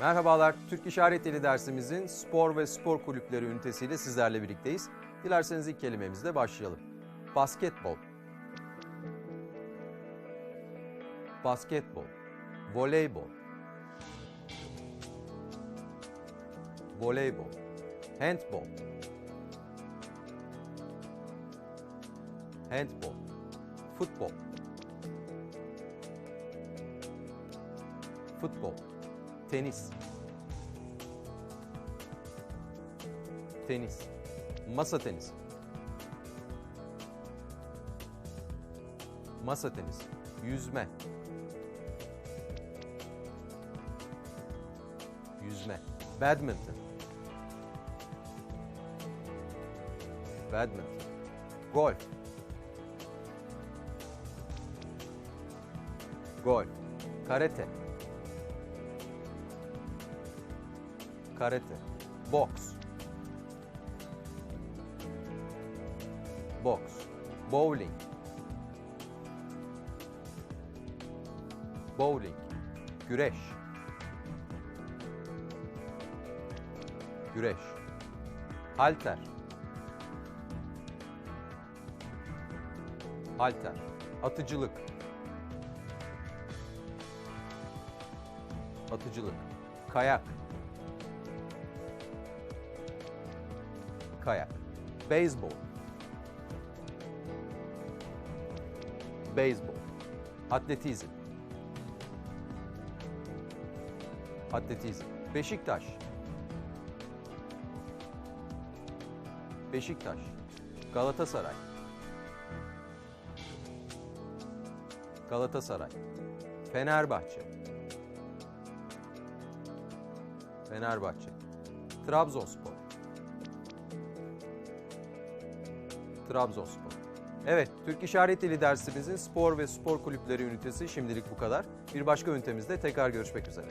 Merhabalar, Türk İşaret Dili dersimizin spor ve spor kulüpleri ünitesiyle sizlerle birlikteyiz. Dilerseniz ilk kelimemizle başlayalım. Basketbol. Basketbol. Voleybol. Voleybol. Handbol. Handbol. Futbol. Futbol. Tenis. Tenis. Masa tenisi. Masa tenisi. Yüzme. Yüzme. Badminton. Badminton. Golf. Golf. Karate. Karate. Boks. Boks. Bowling. Bowling. Güreş. Güreş. Halter. Halter. Atıcılık. Atıcılık. Kayak. Kayak. Beyzbol. Beyzbol. Atletizm. Atletizm. Beşiktaş. Beşiktaş. Galatasaray. Galatasaray. Fenerbahçe. Fenerbahçe. Trabzonspor. Trabzonspor. Evet, Türk İşaret Dili dersimizin spor ve spor kulüpleri ünitesi şimdilik bu kadar. Bir başka ünitemizde tekrar görüşmek üzere.